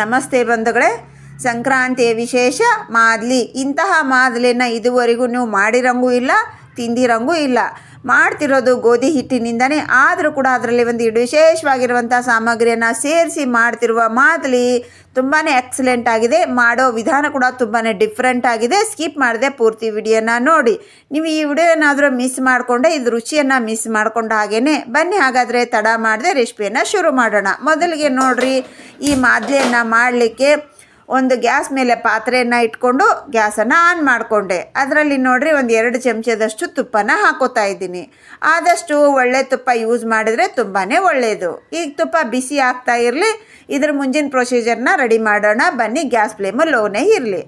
ನಮಸ್ತೆ ಬಂಧುಗಳೇ. ಸಂಕ್ರಾಂತಿಯ ವಿಶೇಷ ಮಾದಲಿ. ಇಂತಹ ಮಾದಲಿನ ಇದುವರೆಗೂ ನೀವು ಮಾಡಿರಂಗೂ ಇಲ್ಲ ತಿಂದಿರಂಗೂ ಇಲ್ಲ. ಮಾಡ್ತಿರೋದು ಗೋಧಿ ಹಿಟ್ಟಿನಿಂದನೇ. ಆದರೂ ಕೂಡ ಅದರಲ್ಲಿ ಒಂದು ವಿಶೇಷವಾಗಿರುವಂಥ ಸಾಮಗ್ರಿಯನ್ನು ಸೇರಿಸಿ ಮಾಡ್ತಿರುವ ಮಾದಲಿ ತುಂಬಾ ಎಕ್ಸಲೆಂಟ್ ಆಗಿದೆ. ಮಾಡೋ ವಿಧಾನ ಕೂಡ ತುಂಬಾ ಡಿಫ್ರೆಂಟ್ ಆಗಿದೆ. ಸ್ಕಿಪ್ ಮಾಡಿದೆ ಪೂರ್ತಿ ವಿಡಿಯೋನ ನೋಡಿ. ನೀವು ಈ ವಿಡಿಯೋ ಏನಾದರೂ ಮಿಸ್ ಮಾಡಿಕೊಂಡೆ, ಇದು ರುಚಿಯನ್ನು ಮಿಸ್ ಮಾಡಿಕೊಂಡ ಹಾಗೇನೆ ಬನ್ನಿ. ಹಾಗಾದರೆ ತಡ ಮಾಡದೆ ರೆಸಿಪಿಯನ್ನು ಶುರು ಮಾಡೋಣ. ಮೊದಲಿಗೆ ನೋಡಿರಿ, ಈ ಮಾದಲಿಯನ್ನು ಮಾಡಲಿಕ್ಕೆ ಒಂದು ಗ್ಯಾಸ್ ಮೇಲೆ ಪಾತ್ರೆಯನ್ನು ಇಟ್ಕೊಂಡು ಗ್ಯಾಸನ್ನು ಆನ್ ಮಾಡಿಕೊಂಡೆ. ಅದರಲ್ಲಿ ನೋಡಿರಿ ಒಂದು ಎರಡು ಚಮಚದಷ್ಟು ತುಪ್ಪನ ಹಾಕೋತಾ ಇದ್ದೀನಿ. ಆದಷ್ಟು ಒಳ್ಳೆ ತುಪ್ಪ ಯೂಸ್ ಮಾಡಿದರೆ ತುಂಬಾ ಒಳ್ಳೆಯದು ಈಗ ತುಪ್ಪ ಬಿಸಿ ಆಗ್ತಾ ಇರಲಿ, ಇದ್ರ ಮುಂಜಿನ ಪ್ರೊಸೀಜರ್ನ ರೆಡಿ ಮಾಡೋಣ. ಬನ್ನಿ, ಗ್ಯಾಸ್ ಫ್ಲೇಮು ಲೋನೇ ಇರಲಿ.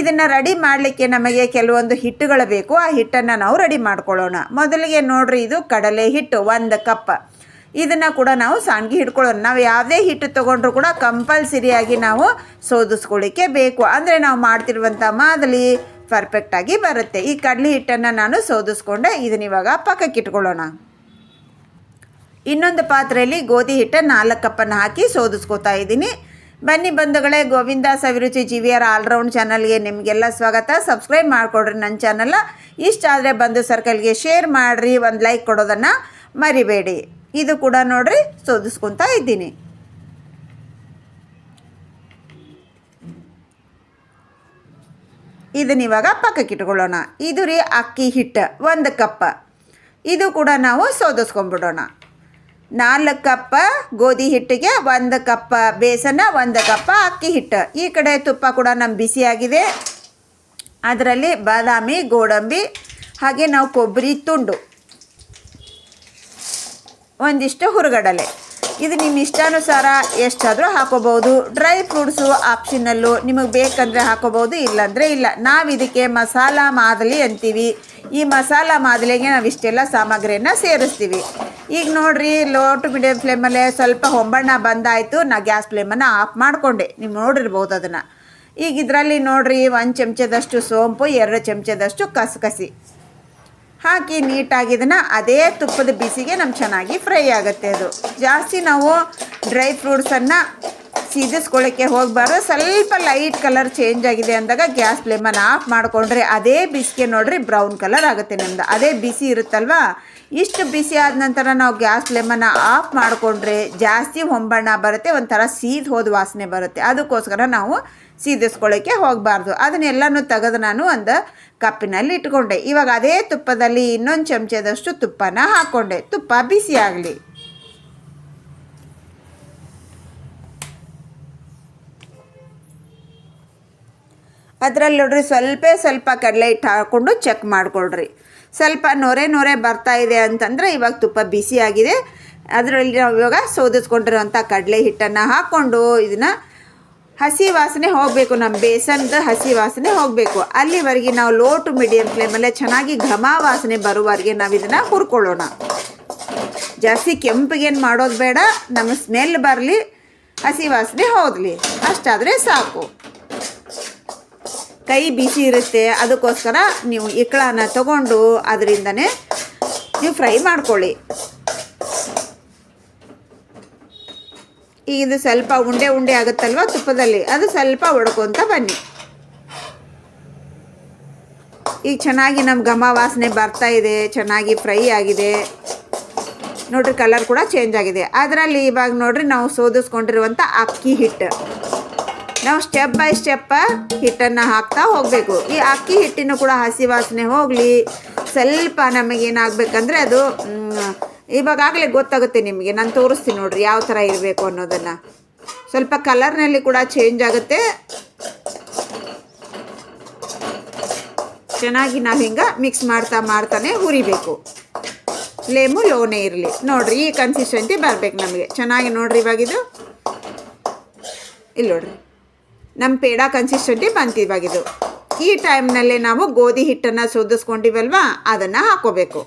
ಇದನ್ನು ರೆಡಿ ಮಾಡಲಿಕ್ಕೆ ನಮಗೆ ಕೆಲವೊಂದು ಹಿಟ್ಟುಗಳು ಬೇಕು. ಆ ಹಿಟ್ಟನ್ನು ನಾವು ರೆಡಿ ಮಾಡ್ಕೊಳ್ಳೋಣ. ಮೊದಲಿಗೆ ನೋಡ್ರಿ, ಇದು ಕಡಲೆ ಹಿಟ್ಟು, ಒಂದು ಕಪ್. ಇದನ್ನು ಕೂಡ ನಾವು ಸಾಣ್ಗಿ ಹಿಡ್ಕೊಳ್ಳೋಣ ನಾವು ಯಾವುದೇ ಹಿಟ್ಟು ತೊಗೊಂಡ್ರು ಕೂಡ ಕಂಪಲ್ಸರಿಯಾಗಿ ನಾವು ಸೋದಿಸ್ಕೊಳ್ಳಿಕ್ಕೆ ಬೇಕು. ಅಂದರೆ ನಾವು ಮಾಡ್ತಿರುವಂಥ ಮಾದಲಿ ಪರ್ಫೆಕ್ಟಾಗಿ ಬರುತ್ತೆ. ಈ ಕಡಲೆ ಹಿಟ್ಟನ್ನು ನಾನು ಸೋದಿಸ್ಕೊಂಡೆ. ಇದನ್ನ ಇವಾಗ ಪಕ್ಕಕ್ಕೆ ಇಟ್ಕೊಳ್ಳೋಣ. ಇನ್ನೊಂದು ಪಾತ್ರೆಯಲ್ಲಿ ಗೋಧಿ ಹಿಟ್ಟನ್ನು ನಾಲ್ಕು ಕಪ್ಪನ್ನು ಹಾಕಿ ಸೋದಿಸ್ಕೋತಾ ಇದ್ದೀನಿ. ಬನ್ನಿ ಬಂಧುಗಳೇ, ಗೋವಿಂದ ಸವಿರುಚಿ ಆರ್ ಆಲ್ರೌಂಡ್ ಚಾನಲ್ಗೆ ನಿಮಗೆಲ್ಲ ಸ್ವಾಗತ. ಸಬ್ಸ್ಕ್ರೈಬ್ ಮಾಡಿಕೊಡ್ರಿ ನನ್ನ ಚಾನಲ್ ಇಷ್ಟ ಆದರೆ ಬಂದು ಸರ್ಕಲ್ಗೆ ಶೇರ್ ಮಾಡಿರಿ. ಒಂದು ಲೈಕ್ ಕೊಡೋದನ್ನು ಮರಿಬೇಡಿ. ಇದು ಕೂಡ ನೋಡ್ರಿ ಸೋದಿಸ್ಕೊತಾ ಇದ್ದೀನಿ. ಇದನ್ನ ಇವಾಗ ಪಕ್ಕಕ್ಕೆ ಇಟ್ಕೊಳ್ಳೋಣ. ಇದು ರೀ ಅಕ್ಕಿ ಹಿಟ್ಟು, ಒಂದು ಕಪ್ಪ. ಇದು ಕೂಡ ನಾವು ಸೋದಿಸ್ಕೊಂಡ್ಬಿಡೋಣ ನಾಲ್ಕು ಕಪ್ಪ ಗೋಧಿ ಹಿಟ್ಟಿಗೆ, ಒಂದು ಕಪ್ಪ ಬೇಸನ, ಒಂದು ಕಪ್ಪ ಅಕ್ಕಿ ಹಿಟ್ಟು. ಈ ಕಡೆ ತುಪ್ಪ ಕೂಡ ನಮ್ಮ ಬಿಸಿಯಾಗಿದೆ ಅದರಲ್ಲಿ ಬಾದಾಮಿ, ಗೋಡಂಬಿ, ಹಾಗೆ ನಾವು ಕೊಬ್ಬರಿ ತುಂಡು. ಒಂದಿಷ್ಟು ಹುರುಗಡಲೆ. ಇದು ನಿಮ್ಮ ಇಷ್ಟಾನುಸಾರ ಎಷ್ಟಾದರೂ ಹಾಕೋಬೋದು ಡ್ರೈ ಫ್ರೂಟ್ಸು ಆಪ್ಷನಲ್ಲು ನಿಮಗೆ ಬೇಕಂದರೆ ಹಾಕೋಬೋದು ಇಲ್ಲಾಂದರೆ ಇಲ್ಲ. ನಾವು ಇದಕ್ಕೆ ಮಸಾಲ ಮಾದಲಿ ಅಂತೀವಿ. ಈ ಮಸಾಲ ಮಾದಲಿಗೆ ನಾವು ಇಷ್ಟೆಲ್ಲ ಸಾಮಗ್ರಿಯನ್ನು ಸೇರಿಸ್ತೀವಿ. ಈಗ ನೋಡ್ರಿ ಲೋ ಟು ಮೀಡಿಯಮ್ ಫ್ಲೇಮಲ್ಲೇ ಸ್ವಲ್ಪ ಹೊಂಬಣ್ಣ ಬಂದಾಯಿತು. ನಾ ಗ್ಯಾಸ್ ಫ್ಲೇಮನ್ನು ಆಫ್ ಮಾಡಿಕೊಂಡೆ. ನೀವು ನೋಡಿರ್ಬೋದು ಅದನ್ನು. ಈಗ ಇದರಲ್ಲಿ ನೋಡ್ರಿ, ಒಂದು ಚಮಚದಷ್ಟು ಸೋಂಪು, ಎರಡು ಚಮಚದಷ್ಟು ಕಸಕಸಿ. ಹಾಕಿ ನೀಟಾಗಿ ಇದನ್ನು ಅದೇ ತುಪ್ಪದ ಬಿಸಿಗೆ ನಮ್ಗೆ ಚೆನ್ನಾಗಿ ಫ್ರೈ ಆಗುತ್ತೆ ಅದು. ಜಾಸ್ತಿ ನಾವು ಡ್ರೈ ಫ್ರೂಟ್ಸನ್ನು ಸೀದಿಸ್ಕೊಳ್ಳೋಕ್ಕೆ ಹೋಗಬಾರ್ದು. ಸ್ವಲ್ಪ ಲೈಟ್ ಕಲರ್ ಚೇಂಜ್ ಆಗಿದೆ ಅಂದಾಗ ಗ್ಯಾಸ್ ಫ್ಲೇಮನ್ನು ಆಫ್ ಮಾಡಿಕೊಂಡ್ರೆ ಅದೇ ಬಿಸಿಗೆ ನೋಡಿರಿ ಬ್ರೌನ್ ಕಲರ್ ಆಗುತ್ತೆ ನಮ್ದು. ಅದೇ ಬಿಸಿ ಇರುತ್ತಲ್ವಾ? ಇಷ್ಟು ಬಿಸಿ ಆದ ನಂತರ ನಾವು ಗ್ಯಾಸ್ ಫ್ಲೇಮನ್ನು ಆಫ್ ಮಾಡಿಕೊಂಡ್ರೆ ಜಾಸ್ತಿ ಹೊಂಬಣ್ಣ ಬರುತ್ತೆ, ಒಂಥರ ಸೀದ್ ಹೋದ ವಾಸನೆ ಬರುತ್ತೆ. ಅದಕ್ಕೋಸ್ಕರ ನಾವು ಸೀದಿಸ್ಕೊಳ್ಳೋಕ್ಕೆ ಹೋಗಬಾರ್ದು. ಅದನ್ನೆಲ್ಲನೂ ತೆಗೆದು ನಾನು ಒಂದು ಕಪ್ಪಿನಲ್ಲಿ ಇಟ್ಕೊಂಡೆ. ಇವಾಗ ಅದೇ ತುಪ್ಪದಲ್ಲಿ ಇನ್ನೊಂದು ಚಮಚದಷ್ಟು ತುಪ್ಪನ ಹಾಕ್ಕೊಂಡೆ ತುಪ್ಪ ಬಿಸಿ ಆಗಲಿ. ಅದರಲ್ಲಿ ನೋಡ್ರಿ ಸ್ವಲ್ಪ ಸ್ವಲ್ಪ ಕಡಲೆ ಹಿಟ್ಟು ಹಾಕ್ಕೊಂಡು ಚೆಕ್ ಮಾಡಿಕೊಳ್ರಿ. ಸ್ವಲ್ಪ ನೊರೆ ನೊರೆ ಬರ್ತಾ ಇದೆ ಅಂತಂದರೆ ಇವಾಗ ತುಪ್ಪ ಬಿಸಿ ಆಗಿದೆ. ಅದರಲ್ಲಿ ನಾವು ಇವಾಗ ಸೋದಿಸ್ಕೊಂಡಿರೋಂಥ ಕಡಲೆ ಹಿಟ್ಟನ್ನು ಹಾಕ್ಕೊಂಡು ಇದನ್ನು ಹಸಿ ವಾಸನೆ ಹೋಗಬೇಕು ನಮ್ಮ ಬೇಸನ್ದ ಹಸಿ ವಾಸನೆ ಹೋಗಬೇಕು. ಅಲ್ಲಿವರೆಗೆ ನಾವು ಲೋ ಟು ಮೀಡಿಯಮ್ ಫ್ಲೇಮಲ್ಲೇ ಚೆನ್ನಾಗಿ ಘಮ ವಾಸನೆ ಬರುವವರೆಗೆ ನಾವು ಇದನ್ನು ಹುರ್ಕೊಳ್ಳೋಣ. ಜಾಸ್ತಿ ಕೆಂಪಿಗೇನು ಮಾಡೋದು ಬೇಡ, ನಮ್ಮ ಸ್ಮೆಲ್ ಬರಲಿ, ಹಸಿ ವಾಸನೆ ಹೋಗಲಿ ಅಷ್ಟಾದರೆ ಸಾಕು. ಕೈ ಬಿಸಿ ಇರುತ್ತೆ, ಅದಕ್ಕೋಸ್ಕರ ನೀವು ಇಕ್ಕಳನ ತಗೊಂಡು ಅದರಿಂದನೇ ನೀವು ಫ್ರೈ ಮಾಡ್ಕೊಳ್ಳಿ. ಈಗ ಸ್ವಲ್ಪ ಉಂಡೆ ಉಂಡೆ ಆಗುತ್ತಲ್ವ ತುಪ್ಪದಲ್ಲಿ? ಅದು ಸ್ವಲ್ಪ ಒಡ್ಕೊತ ಬನ್ನಿ. ಈಗ ಚೆನ್ನಾಗಿ ನಮ್ಮ ಘಮ ವಾಸನೆ ಬರ್ತಾ ಇದೆ, ಚೆನ್ನಾಗಿ ಫ್ರೈ ಆಗಿದೆ. ನೋಡ್ರಿ ಕಲರ್ ಕೂಡ ಚೇಂಜ್ ಆಗಿದೆ. ಅದರಲ್ಲಿ ಇವಾಗ ನೋಡ್ರಿ ನಾವು ಸೋದಿಸ್ಕೊಂಡಿರುವಂಥ ಅಕ್ಕಿ ಹಿಟ್ಟು ನಾವು ಸ್ಟೆಪ್ ಬೈ ಸ್ಟೆಪ್ಪ ಹಿಟ್ಟನ್ನು ಹಾಕ್ತಾ ಹೋಗಬೇಕು. ಈ ಅಕ್ಕಿ ಹಿಟ್ಟಿನೂ ಕೂಡ ಹಸಿ ವಾಸನೆ ಹೋಗಲಿ. ಸ್ವಲ್ಪ ನಮಗೇನಾಗಬೇಕಂದ್ರೆ ಅದು ಮ್, ಇವಾಗಲೇ ಗೊತ್ತಾಗುತ್ತೆ ನಿಮಗೆ. ನಾನು ತೋರಿಸ್ತೀನಿ ನೋಡ್ರಿ ಯಾವ ಥರ ಇರಬೇಕು ಅನ್ನೋದನ್ನು. ಸ್ವಲ್ಪ ಕಲರ್ನಲ್ಲಿ ಕೂಡ ಚೇಂಜ್ ಆಗುತ್ತೆ. ಚೆನ್ನಾಗಿ ನಾವು ಹಿಂಗೆ ಮಿಕ್ಸ್ ಮಾಡ್ತಾ ಮಾಡ್ತಾನೆ ಹುರಿಬೇಕು. ಫ್ಲೇಮು ಲೋನೇ ಇರಲಿ. ನೋಡ್ರಿ ಈ ಕನ್ಸಿಸ್ಟೆನ್ಸಿ ಬರಬೇಕು ನಮಗೆ. ಚೆನ್ನಾಗಿ ನೋಡ್ರಿ ಇವಾಗಿದು ಇಲ್ಲಿ ನೋಡ್ರಿ. ನಮ್ಮ ಪೇಡ ಕನ್ಸಿಸ್ಟೆಂಟಿ ಬಂತು ಇವಾಗಿದು ಈ ಟೈಮ್ನಲ್ಲೇ ನಾವು ಗೋಧಿ ಹಿಟ್ಟನ್ನು ಸೋದಿಸ್ಕೊಂಡಿವಲ್ವಾ? ಅದನ್ನು ಹಾಕೋಬೇಕು.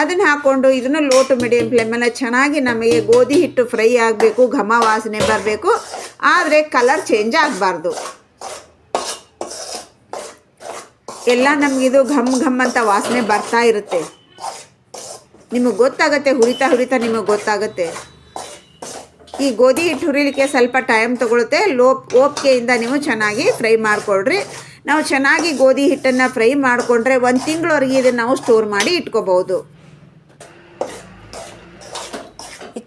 ಅದನ್ನು ಹಾಕ್ಕೊಂಡು ಇದನ್ನು ಲೋ ಟು ಮೀಡಿಯಮ್ ಫ್ಲೇಮಲ್ಲಿ ಚೆನ್ನಾಗಿ ನಮಗೆ ಗೋಧಿ ಹಿಟ್ಟು ಫ್ರೈ ಆಗಬೇಕು, ಘಮ ವಾಸನೆ ಬರಬೇಕು. ಆದರೆ ಕಲರ್ ಚೇಂಜ್ ಆಗಬಾರ್ದು. ಎಲ್ಲ ನಮಗಿದು ಘಮ್ ಘಮ್ ಅಂತ ವಾಸನೆ ಬರ್ತಾ ಇರುತ್ತೆ. ನಿಮಗೆ ಗೊತ್ತಾಗುತ್ತೆ, ಹುರಿತಾ ಹುರಿತಾ ನಿಮಗೆ ಗೊತ್ತಾಗುತ್ತೆ. ಈ ಗೋಧಿ ಹಿಟ್ಟು ಹುರಿಲಿಕ್ಕೆ ಸ್ವಲ್ಪ ಟೈಮ್ ತೊಗೊಳುತ್ತೆ. ಲೋ ಓಪಿಕೆಯಿಂದ ನೀವು ಚೆನ್ನಾಗಿ ಫ್ರೈ ಮಾಡಿಕೊಡ್ರಿ ನಾವು ಚೆನ್ನಾಗಿ ಗೋಧಿ ಹಿಟ್ಟನ್ನು ಫ್ರೈ ಮಾಡಿಕೊಂಡ್ರೆ ಒಂದು ತಿಂಗಳವರೆಗೆ ಇದನ್ನು ನಾವು ಸ್ಟೋರ್ ಮಾಡಿ ಇಟ್ಕೋಬಹುದು ಇದು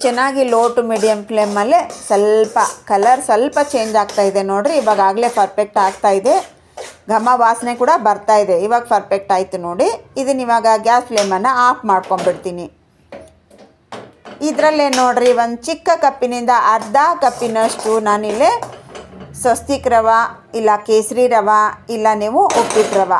ಚೆನ್ನಾಗಿ ಲೋ ಟು ಮೀಡಿಯಮ್ ಫ್ಲೇಮಲ್ಲೇ ಸ್ವಲ್ಪ ಕಲರ್ ಸ್ವಲ್ಪ ಚೇಂಜ್ ಆಗ್ತಾ ಇದೆ ನೋಡಿರಿ. ಇವಾಗ ಆಗಲೇ ಪರ್ಫೆಕ್ಟ್ ಆಗ್ತಾ ಇದೆ. ಘಮ ವಾಸನೆ ಕೂಡ ಬರ್ತಾ ಇದೆ. ಇವಾಗ ಪರ್ಫೆಕ್ಟ್ ಆಯಿತು ನೋಡಿ. ಇದನ್ನ ಇವಾಗ ಗ್ಯಾಸ್ ಫ್ಲೇಮನ್ನು ಆಫ್ ಮಾಡ್ಕೊಂಡ್ಬಿಡ್ತೀನಿ. ಇದರಲ್ಲೇ ನೋಡಿರಿ ಒಂದು ಚಿಕ್ಕ ಕಪ್ಪಿನಿಂದ ಅರ್ಧ ಕಪ್ಪಿನಷ್ಟು ನಾನಿಲ್ಲಿ ಸ್ವಸ್ತಿಕ್ ರವೆ ಇಲ್ಲ ಕೇಸರಿ ರವೆ ಇಲ್ಲ ನೀವು ಉಪ್ಪಿಟ್ಟು ರವೆ.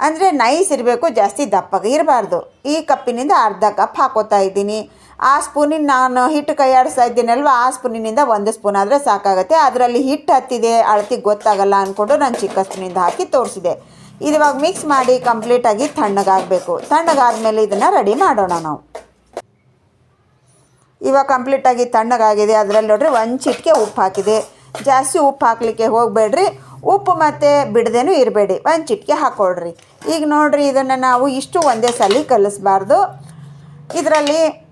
ಅಂದರೆ ನೈಸ್ ಇರಬೇಕು, ಜಾಸ್ತಿ ದಪ್ಪಗೆ ಇರಬಾರ್ದು. ಈ ಕಪ್ಪಿನಿಂದ ಅರ್ಧ ಕಪ್ ಹಾಕೋತಾ ಇದ್ದೀನಿ. ಆ ಸ್ಪೂನಿನ ನಾನು ಹಿಟ್ಟು ಕೈಯಾಡಿಸ್ತಾ ಇದ್ದೀನಲ್ವ, ಆ ಸ್ಪೂನಿನಿಂದ ಒಂದು ಸ್ಪೂನ್ ಆದರೆ ಸಾಕಾಗುತ್ತೆ. ಅದರಲ್ಲಿ ಹಿಟ್ಟು ಹತ್ತಿದೆ, ಅಳತಿ ಗೊತ್ತಾಗಲ್ಲ ಅಂದ್ಕೊಂಡು ನಾನು ಚಿಕ್ಕ ಸ್ಪೂನಿಂದ ಹಾಕಿ ತೋರಿಸಿದೆ. ಇದುವಾಗ ಮಿಕ್ಸ್ ಮಾಡಿ ಕಂಪ್ಲೀಟಾಗಿ ತಣ್ಣಗಾಗಬೇಕು. ತಣ್ಣಗಾದ್ಮೇಲೆ ಇದನ್ನು ರೆಡಿ ಮಾಡೋಣ ನಾವು. ಇವಾಗ ಕಂಪ್ಲೀಟಾಗಿ ತಣ್ಣಗಾಗಿದೆ. ಅದರಲ್ಲಿ ನೋಡ್ರಿ ಒಂದು ಚಿಟಿಕೆ ಉಪ್ಪು ಹಾಕಿದೆ. ಜಾಸ್ತಿ ಉಪ್ಪು ಹಾಕಲಿಕ್ಕೆ ಹೋಗಬೇಡ್ರಿ. ಉಪ್ಪು ಮತ್ತು ಬಿಡದೇನು ಇರಬೇಡಿ. ಒಂದು ಚಿಟಿಕೆ ಹಾಕ್ಕೊಳ್ರಿ ಈಗ ನೋಡ್ರಿ ಇದನ್ನು ನಾವು ಇಷ್ಟು ಒಂದೇ ಸಲ ಕಲಿಸ್ಬಾರ್ದು. ಇದರಲ್ಲಿ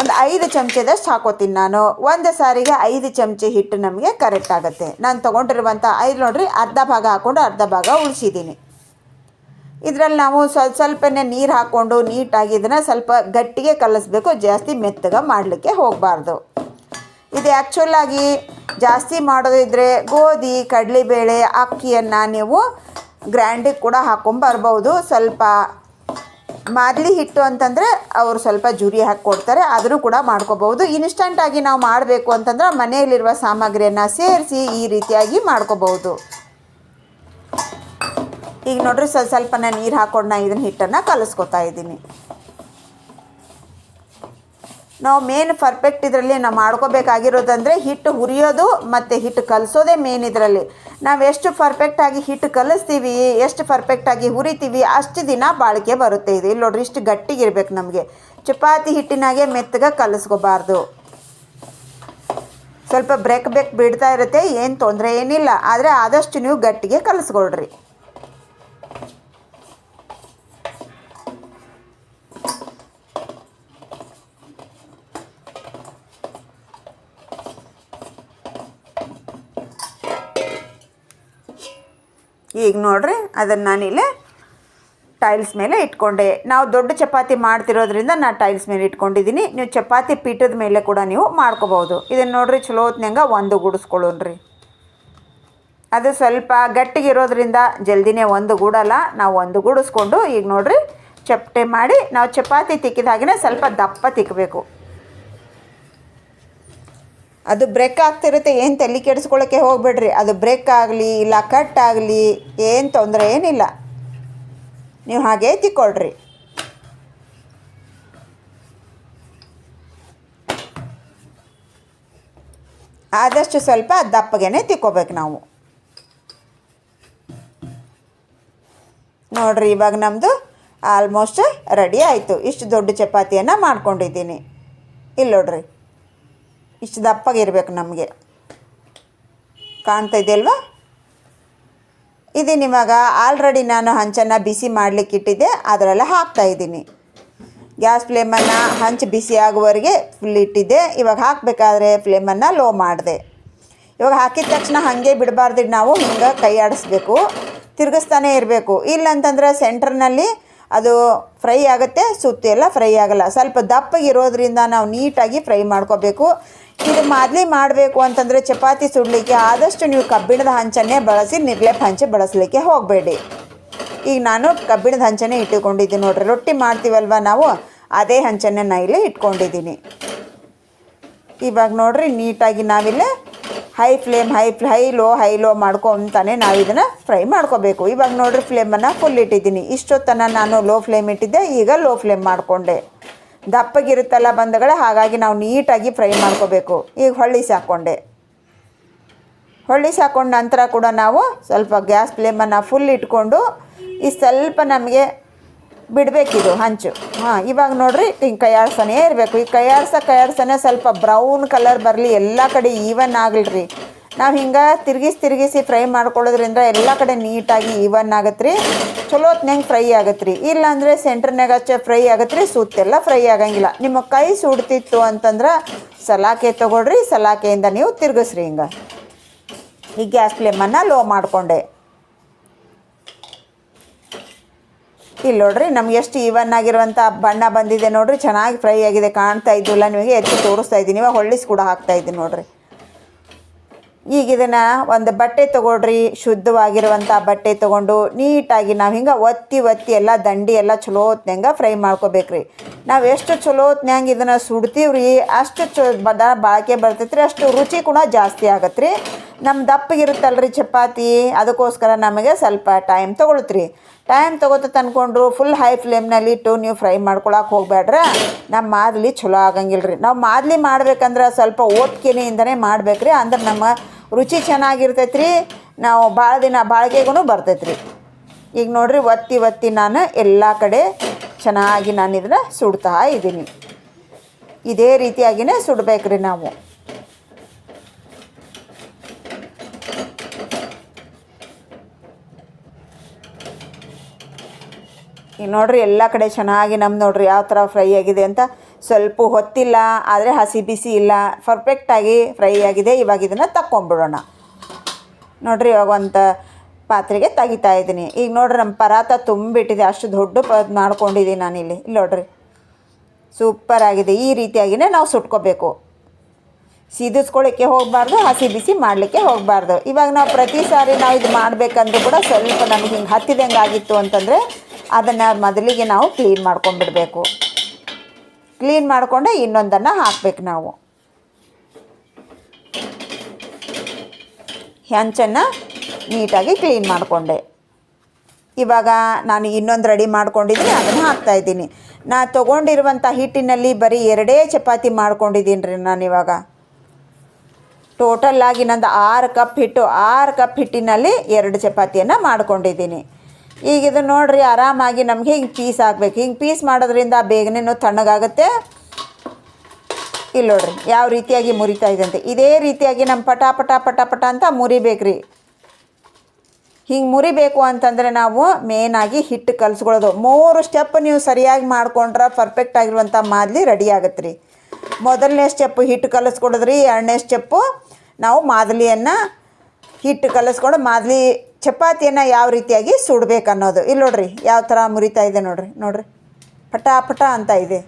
ಒಂದು ಐದು ಚಮಚದಷ್ಟು ಹಾಕೋತೀನಿ ನಾನು. ಒಂದು ಸಾರಿಗೆ ಐದು ಚಮಚ ಹಿಟ್ಟು ನಮಗೆ ಕರೆಕ್ಟ್ ಆಗುತ್ತೆ. ನಾನು ತೊಗೊಂಡಿರುವಂಥ ಐದು ನೋಡ್ರಿ, ಅರ್ಧ ಭಾಗ ಹಾಕ್ಕೊಂಡು ಅರ್ಧ ಭಾಗ ಉಳಿಸಿದ್ದೀನಿ. ಇದರಲ್ಲಿ ನಾವು ಸ್ವಲ್ಪ ಸ್ವಲ್ಪನೇ ನೀರು ಹಾಕ್ಕೊಂಡು ನೀಟಾಗಿ ಇದನ್ನು ಸ್ವಲ್ಪ ಗಟ್ಟಿಗೆ ಕಲಿಸ್ಬೇಕು, ಜಾಸ್ತಿ ಮೆತ್ತಗೆ ಮಾಡಲಿಕ್ಕೆ ಹೋಗಬಾರ್ದು. ಇದು ಆ್ಯಕ್ಚುಲಾಗಿ ಜಾಸ್ತಿ ಮಾಡೋದಿದ್ರೆ ಗೋಧಿ, ಕಡಲೆಬೇಳೆ, ಅಕ್ಕಿಯನ್ನು ನೀವು ಗ್ರ್ಯಾಂಡಿಗೆ ಕೂಡ ಹಾಕೊಂಬರ್ಬೋದು ಸ್ವಲ್ಪ ಮಾದಲಿ ಹಿಟ್ಟು ಅಂತಂದರೆ ಅವರು ಸ್ವಲ್ಪ ಜುರಿ ಹಾಕಿ ಕೊಡ್ತಾರೆ, ಆದರೂ ಕೂಡ ಮಾಡ್ಕೋಬಹುದು. ಇನ್ಸ್ಟಂಟಾಗಿ ನಾವು ಮಾಡಬೇಕು ಅಂತಂದ್ರೆ ಮನೆಯಲ್ಲಿರುವ ಸಾಮಗ್ರಿಯನ್ನು ಸೇರಿಸಿ ಈ ರೀತಿಯಾಗಿ ಮಾಡ್ಕೋಬಹುದು. ಈಗ ನೋಡ್ರಿ ಸ್ವಲ್ಪ ಸ್ವಲ್ಪ ನಾನು ನೀರು ಹಾಕ್ಕೊಂಡು ನಾ ಇದನ್ನ ಹಿಟ್ಟನ್ನು ಕಲಿಸ್ಕೊತಾ ಇದ್ದೀನಿ. ನಾವು ಮೇನ್ ಪರ್ಫೆಕ್ಟ್ ಇದರಲ್ಲಿ ನಾವು ಮಾಡ್ಕೋಬೇಕಾಗಿರೋದಂದರೆ ಹಿಟ್ಟು ಹುರಿಯೋದು ಮತ್ತು ಹಿಟ್ಟು ಕಲಿಸೋದೇ ಮೇನ್ ಇದರಲ್ಲಿ. ನಾವು ಎಷ್ಟು ಪರ್ಫೆಕ್ಟಾಗಿ ಹಿಟ್ಟು ಕಲಿಸ್ತೀವಿ, ಎಷ್ಟು ಪರ್ಫೆಕ್ಟಾಗಿ ಹುರಿತೀವಿ ಅಷ್ಟು ದಿನ ಬಾಳಿಕೆ ಬರುತ್ತೆ ಇದು. ಇಲ್ಲಿ ನೋಡ್ರಿ ಇಷ್ಟು ಗಟ್ಟಿಗಿರ್ಬೇಕು ನಮಗೆ. ಚಪಾತಿ ಹಿಟ್ಟಿನಾಗೆ ಮೆತ್ತಗೆ ಕಲಿಸ್ಕೋಬಾರ್ದು. ಸ್ವಲ್ಪ ಬ್ರೇಕ್ ಬೇಕ್ ಬಿಡ್ತಾ ಇರುತ್ತೆ, ಏನು ತೊಂದರೆ ಏನಿಲ್ಲ. ಆದರೆ ಆದಷ್ಟು ನೀವು ಗಟ್ಟಿಗೆ ಕಲಿಸ್ಕೊಳ್ರಿ. ಈಗ ನೋಡ್ರಿ, ಅದನ್ನು ನಾನಿಲ್ಲಿ ಟೈಲ್ಸ್ ಮೇಲೆ ಇಟ್ಕೊಂಡೆ. ನಾವು ದೊಡ್ಡ ಚಪಾತಿ ಮಾಡ್ತಿರೋದ್ರಿಂದ ನಾನು ಟೈಲ್ಸ್ ಮೇಲೆ ಇಟ್ಕೊಂಡಿದ್ದೀನಿ ನೀವು ಚಪಾತಿ ಪೀಠದ ಮೇಲೆ ಕೂಡ ನೀವು ಮಾಡ್ಕೋಬೋದು ಇದನ್ನು ನೋಡ್ರಿ ಚಲೋ ಹೊತ್ನಂಗೆ ಒಂದು ಗುಡಿಸ್ಕೊಳ್ಳೋಣ್ರಿ. ಅದು ಸ್ವಲ್ಪ ಗಟ್ಟಿಗಿರೋದ್ರಿಂದ ಜಲ್ದಿನೇ ಒಂದು ಗೂಡಲ್ಲ, ನಾವು ಒಂದು ಗುಡಿಸ್ಕೊಂಡು ಈಗ ನೋಡ್ರಿ ಚಪ್ಪಟೆ ಮಾಡಿ ನಾವು ಚಪಾತಿ ತಿಕ್ಕಿದ ಸ್ವಲ್ಪ ದಪ್ಪ ತಿಕ್ಕಬೇಕು ಅದು ಬ್ರೇಕ್ ಆಗ್ತಿರುತ್ತೆ, ಏನು ತಲೆ ಕೆಡಿಸ್ಕೊಳ್ಳೋಕ್ಕೆ ಹೋಗ್ಬೇಡ್ರಿ. ಅದು ಬ್ರೇಕ್ ಆಗಲಿ, ಇಲ್ಲ ಕಟ್ ಆಗಲಿ, ಏನು ತೊಂದರೆ ಏನಿಲ್ಲ. ನೀವು ಹಾಗೇ ತಿಕ್ಕೊಳ್ರಿ ಆದಷ್ಟು ಸ್ವಲ್ಪ ದಪ್ಪಗೆನೆ ತಿಕ್ಕೋಬೇಕು ನಾವು. ನೋಡ್ರಿ, ಇವಾಗ ನಮ್ಮದು ಆಲ್ಮೋಸ್ಟ್ ರೆಡಿ ಆಯಿತು. ಇಷ್ಟು ದೊಡ್ಡ ಚಪಾತಿಯನ್ನು ಮಾಡ್ಕೊಂಡಿದ್ದೀನಿ. ಇಲ್ಲಿ ನೋಡ್ರಿ. ಇಷ್ಟು ದಪ್ಪಗಿರ್ಬೇಕು ನಮಗೆ. ಕಾಣ್ತಾ ಇದೆಯಲ್ವಾ? ಇದೀನಿ ಇವಾಗ ಆಲ್ರೆಡಿ ನಾನು ಹಂಚನ್ನು ಬಿಸಿ ಮಾಡಲಿಕ್ಕೆ ಇಟ್ಟಿದ್ದೆ, ಅದರಲ್ಲೇ ಹಾಕ್ತಾ ಇದ್ದೀನಿ. ಗ್ಯಾಸ್ ಫ್ಲೇಮನ್ನು ಹಂಚು ಬಿಸಿ ಆಗುವವರೆಗೆ ಫುಲ್ ಇಟ್ಟಿದ್ದೆ, ಇವಾಗ ಹಾಕಬೇಕಾದ್ರೆ ಫ್ಲೇಮನ್ನು ಲೋ ಮಾಡಿದೆ. ಇವಾಗ ಹಾಕಿದ ತಕ್ಷಣ ಹಾಗೆ ಬಿಡಬಾರ್ದು ನಾವು ಹಿಂಗೆ ಕೈ ಆಡಿಸ್ಬೇಕು, ತಿರುಗಿಸ್ತಾನೆ ಇರಬೇಕು. ಇಲ್ಲಂತಂದ್ರೆ ಸೆಂಟ್ರ್ನಲ್ಲಿ ಅದು ಫ್ರೈ ಆಗುತ್ತೆ, ಸುತ್ತಿ ಎಲ್ಲ ಫ್ರೈ ಆಗಲ್ಲ. ಸ್ವಲ್ಪ ದಪ್ಪಗಿರೋದ್ರಿಂದ ನಾವು ನೀಟಾಗಿ ಫ್ರೈ ಮಾಡ್ಕೋಬೇಕು. ಇದು ಮಾದಲಿ ಮಾಡಬೇಕು ಅಂತಂದರೆ ಚಪಾತಿ ಸುಡಲಿಕ್ಕೆ ಆದಷ್ಟು ನೀವು ಕಬ್ಬಿಣದ ಹಂಚನ್ನೇ ಬಳಸಿ ನಿರ್ಲೆಪ್ ಹಂಚೆ ಬಳಸಲಿಕ್ಕೆ ಹೋಗಬೇಡಿ. ಈಗ ನಾನು ಕಬ್ಬಿಣದ ಹಂಚನ್ನೇ ಇಟ್ಟುಕೊಂಡಿದ್ದೀನಿ ನೋಡ್ರಿ. ರೊಟ್ಟಿ ಮಾಡ್ತೀವಲ್ವ ನಾವು, ಅದೇ ಹಂಚನ್ನೇ ನಾ ಇಲ್ಲಿ ಇಟ್ಕೊಂಡಿದ್ದೀನಿ. ಇವಾಗ ನೋಡ್ರಿ ನೀಟಾಗಿ ನಾವಿಲ್ಲಿ high flame high high low high low ಮಾಡ್ಕೊತಾನೆ ನಾವು ಇದನ್ನು ಫ್ರೈ ಮಾಡ್ಕೋಬೇಕು. ಇವಾಗ ನೋಡ್ರಿ ಫ್ಲೇಮನ್ನು ಫುಲ್ ಇಟ್ಟಿದ್ದೀನಿ. ಇಷ್ಟೊತ್ತನ ನಾನು ಲೋ ಫ್ಲೇಮ್ ಇಟ್ಟಿದ್ದೆ, ಈಗ ಲೋ ಫ್ಲೇಮ್ ಮಾಡಿಕೊಂಡೆ. ದಪ್ಪಗಿರುತ್ತಲ್ಲ ಬಂದಗಳೇ ಹಾಗಾಗಿ ನಾವು ನೀಟಾಗಿ ಫ್ರೈ ಮಾಡ್ಕೋಬೇಕು. ಈಗ ಹೊಳ್ಳಿ ಸಾಕೊಂಡೆ. ಹೊಳ್ಳಿ ಹಾಕೊಂಡ ನಂತರ ಕೂಡ ನಾವು ಸ್ವಲ್ಪ ಗ್ಯಾಸ್ ಫ್ಲೇಮನ್ನು ಫುಲ್ ಇಟ್ಕೊಂಡು, ಈ ಸ್ವಲ್ಪ ನಮಗೆ ಬಿಡಬೇಕಿದು, ಹಂಚು. ಹಾಂ, ಇವಾಗ ನೋಡ್ರಿ ಹಿಂಗೆ ಕೈಯಾಡ್ಸನೇ ಇರಬೇಕು. ಈ ಕೈಯಾಡ್ಸ, ಕೈಯಾಡ್ಸನೇ ಸ್ವಲ್ಪ ಬ್ರೌನ್ ಕಲರ್ ಬರಲಿ, ಎಲ್ಲ ಕಡೆ ಈವನ್ ಆಗಲ್ರಿ ನಾವು ಹಿಂಗೆ ತಿರುಗಿಸಿ ತಿರುಗಿಸಿ ಫ್ರೈ ಮಾಡ್ಕೊಳ್ಳೋದ್ರಿಂದ ಎಲ್ಲ ಕಡೆ ನೀಟಾಗಿ ಈವನ್ ಆಗತ್ತೆ ರೀ ಚಲೋ ಹೊತ್ನ್ಯಾಗ ಫ್ರೈ ಆಗತ್ತೆ ರೀ ಇಲ್ಲಾಂದರೆ ಸೆಂಟ್ರ್ನಾಗ ಹಚ್ಚ ಫ್ರೈ ಆಗತ್ತೆ ರೀ ಸುತ್ತೆಲ್ಲ ಫ್ರೈ ಆಗಂಗಿಲ್ಲ. ನಿಮ್ಮ ಕೈ ಸುಡ್ತಿತ್ತು ಅಂತಂದ್ರೆ ಸಲಾಕೆ ತೊಗೊಳ್ರಿ, ಸಲಾಕೆಯಿಂದ ನೀವು ತಿರುಗಿಸ್ರಿ ಹಿಂಗೆ. ಈ ಗ್ಯಾಸ್ ಫ್ಲೇಮನ್ನು ಲೋ ಮಾಡಿಕೊಂಡೆ. ಇಲ್ಲಿ ನೋಡ್ರಿ, ನಮ್ಗೆ ಎಷ್ಟು ಈವನ್ ಆಗಿರುವಂಥ ಬಣ್ಣ ಬಂದಿದೆ ನೋಡ್ರಿ, ಚೆನ್ನಾಗಿ ಫ್ರೈ ಆಗಿದೆ, ಕಾಣ್ತಾ ಇದ್ದಿಲ್ಲ ನಿಮಗೆ ಎತ್ತಿ ತೋರಿಸ್ತಾ ಇದ್ದೀನಿ. ಇವಾಗ ಹೊಳ್ಳಿಸಿ ಕೂಡ ಹಾಕ್ತಾ ಇದ್ದೀನಿ ನೋಡ್ರಿ. ಈಗ ಇದನ್ನು ಒಂದು ಬಟ್ಟೆ ತೊಗೊಳ್ರಿ ಶುದ್ಧವಾಗಿರುವಂಥ ಬಟ್ಟೆ ತೊಗೊಂಡು ನೀಟಾಗಿ ನಾವು ಹಿಂಗೆ ಒತ್ತಿ ಒತ್ತಿ ಎಲ್ಲ ದಂಡಿ ಎಲ್ಲ ಚಲೋ ಹೊತ್ನಂಗೆ ಫ್ರೈ ಮಾಡ್ಕೋಬೇಕ್ರಿ. ನಾವು ಎಷ್ಟು ಚಲೋ ಹೊತ್ನಂಗೆ ಇದನ್ನು ಸುಡ್ತೀವ್ರಿ, ಅಷ್ಟು ಚೊ ಬದ ಬಾಳಿಕೆ ಬರ್ತೈತ್ರಿ, ಅಷ್ಟು ರುಚಿ ಕೂಡ ಜಾಸ್ತಿ ಆಗತ್ತೆ ರೀ ನಮ್ಮ ದಪ್ಪಗಿರುತ್ತಲ್ರಿ ಚಪಾತಿ, ಅದಕ್ಕೋಸ್ಕರ ನಮಗೆ ಸ್ವಲ್ಪ ಟೈಮ್ ತೊಗೊಳುತ್ತೆ ಟೈಮ್ ತೊಗೋತ ತಂದ್ಕೊಂಡ್ರು ಫುಲ್ ಹೈ ಫ್ಲೇಮ್ನಲ್ಲಿ ಇಟ್ಟು ನೀವು ಫ್ರೈ ಮಾಡ್ಕೊಳಕ್ಕೆ ಹೋಗ್ಬೇಡ್ರ ನಮ್ಮ ಮಾದಲಿ ಚಲೋ ಆಗಂಗಿಲ್ಲ ರೀ ನಾವು ಮಾದಲಿ ಮಾಡ್ಬೇಕಂದ್ರೆ ಸ್ವಲ್ಪ ಓದ್ಕೆನೆಯಿಂದನೇ ಮಾಡ್ಬೇಕ್ರಿ. ಅಂದ್ರೆ ನಮ್ಮ ರುಚಿ ಚೆನ್ನಾಗಿರ್ತೈತೆ ರೀ ನಾವು ಭಾಳ ದಿನ ಬಾಳ್ಗೆಗೂ ಬರ್ತೈತೆ ರೀ ಈಗ ನೋಡಿರಿ ಒತ್ತಿ ಒತ್ತಿ ನಾನು ಎಲ್ಲ ಕಡೆ ಚೆನ್ನಾಗಿ ನಾನು ಇದನ್ನು ಸುಡ್ತಾ ಇದ್ದೀನಿ ಇದೇ ರೀತಿಯಾಗಿಯೇ ಸುಡಬೇಕ್ರಿ ನಾವು. ಈಗ ನೋಡ್ರಿ ಎಲ್ಲ ಕಡೆ ಚೆನ್ನಾಗಿ ನಮ್ಮ ನೋಡ್ರಿ ಯಾವ ಥರ ಫ್ರೈ ಆಗಿದೆ ಅಂತ. ಸ್ವಲ್ಪ ಹೊತ್ತಿಲ್ಲ, ಆದರೆ ಹಸಿ ಬಿಸಿ ಇಲ್ಲ. ಪರ್ಫೆಕ್ಟಾಗಿ ಫ್ರೈ ಆಗಿದೆ. ಇವಾಗ ಇದನ್ನು ತಕ್ಕೊಂಬಿಡೋಣ ನೋಡ್ರಿ ಇವಾಗ ಒಂದು ಪಾತ್ರೆಗೆ ತೆಗಿತಾ ಇದ್ದೀನಿ. ಈಗ ನೋಡ್ರಿ ನಮ್ಮ ಪರಾತ ತುಂಬಿಟ್ಟಿದೆ. ಅಷ್ಟು ದೊಡ್ಡ ಪ ಮಾಡ್ಕೊಂಡಿದ್ದೀನಿ ನಾನಿಲ್ಲಿ. ಇಲ್ಲಿ ನೋಡ್ರಿ. ಸೂಪರ್ ಆಗಿದೆ. ಈ ರೀತಿಯಾಗಿಯೇ ನಾವು ಸುಟ್ಕೋಬೇಕು. ಸೀದಿಸ್ಕೊಳ್ಳಿಕ್ಕೆ ಹೋಗಬಾರ್ದು, ಹಸಿ ಬಿಸಿ ಮಾಡಲಿಕ್ಕೆ ಹೋಗಬಾರ್ದು. ಇವಾಗ ನಾವು ಪ್ರತಿ ಸಾರಿ ನಾವು ಇದು ಮಾಡಬೇಕಂದ್ರೂ ಕೂಡ ಸ್ವಲ್ಪ ನಮಗೆ ಹಿಂಗೆ ಹತ್ತಿದಂಗೆ ಆಗಿತ್ತು ಅಂತಂದರೆ ಅದನ್ನು ಮೊದಲಿಗೆ ನಾವು ಕ್ಲೀನ್ ಮಾಡ್ಕೊಂಡ್ಬಿಡ್ಬೇಕು. ಕ್ಲೀನ್ ಮಾಡಿಕೊಂಡೆ ಇನ್ನೊಂದನ್ನು ಹಾಕ್ಬೇಕು ನಾವು. ಹೆಂಚನ್ನು ನೀಟಾಗಿ ಕ್ಲೀನ್ ಮಾಡಿಕೊಂಡೆ. ಇವಾಗ ನಾನು ಇನ್ನೊಂದು ರೆಡಿ ಮಾಡ್ಕೊಂಡಿದ್ದೀನಿ ಅದನ್ನು ಹಾಕ್ತಾಯಿದ್ದೀನಿ ನಾ ತೊಗೊಂಡಿರುವಂಥ ಹಿಟ್ಟಿನಲ್ಲಿ ಬರೀ ಎರಡೇ ಚಪಾತಿ ಮಾಡ್ಕೊಂಡಿದ್ದೀನಿ ರೀ ನಾನು ಇವಾಗ. ಟೋಟಲ್ ಆಗಿ ನಂದು ಆರು ಕಪ್ ಹಿಟ್ಟು, ಆರು ಕಪ್ ಹಿಟ್ಟಿನಲ್ಲಿ ಎರಡು ಚಪಾತಿಯನ್ನು ಮಾಡ್ಕೊಂಡಿದ್ದೀನಿ ಈಗ ಇದು ನೋಡ್ರಿ, ಆರಾಮಾಗಿ ನಮ್ಗೆ ಹಿಂಗೆ ಪೀಸ್ ಹಾಕ್ಬೇಕು ಹಿಂಗೆ ಪೀಸ್ ಮಾಡೋದ್ರಿಂದ ಬೇಗನೆ ತಣ್ಣಗಾಗುತ್ತೆ. ಇಲ್ಲಿ ನೋಡ್ರಿ, ಯಾವ ರೀತಿಯಾಗಿ ಮುರಿತಾ ಇದಂತೆ ಇದೇ ರೀತಿಯಾಗಿ ನಮ್ಮ ಪಟ ಪಟ ಪಟ ಪಟ ಅಂತ ಮುರಿಬೇಕ್ರಿ. ಹಿಂಗೆ ಮುರಿಬೇಕು ಅಂತಂದರೆ ನಾವು ಮೇನಾಗಿ ಹಿಟ್ಟು ಕಲಿಸ್ಕೊಳ್ಳೋದು. ಮೂರು ಸ್ಟೆಪ್ ನೀವು ಸರಿಯಾಗಿ ಮಾಡ್ಕೊಂಡ್ರೆ ಪರ್ಫೆಕ್ಟ್ ಆಗಿರುವಂಥ ಮಾದಲಿ ರೆಡಿ ಆಗುತ್ತೆ ರೀ ಮೊದಲನೇ ಸ್ಟೆಪ್ ಹಿಟ್ಟು ಕಲಿಸ್ಕೊಡೋದ್ರಿ, ಎರಡನೇ ಸ್ಟೆಪ್ಪು ನಾವು ಮಾದಲಿಯನ್ನು ಹಿಟ್ಟು ಕಲಿಸ್ಕೊಂಡು ಮಾದಲಿ ಚಪಾತಿಯನ್ನು ಯಾವ ರೀತಿಯಾಗಿ ಸುಡಬೇಕು ಅನ್ನೋದು ಇಲ್ಲಿ ನೋಡ್ರಿ, ಯಾವ ಥರ ಮುರಿತಾ ಇದೆ ನೋಡ್ರಿ ನೋಡ್ರಿ. ಪಟ ಪಟ ಅಂತ ಇದೆ.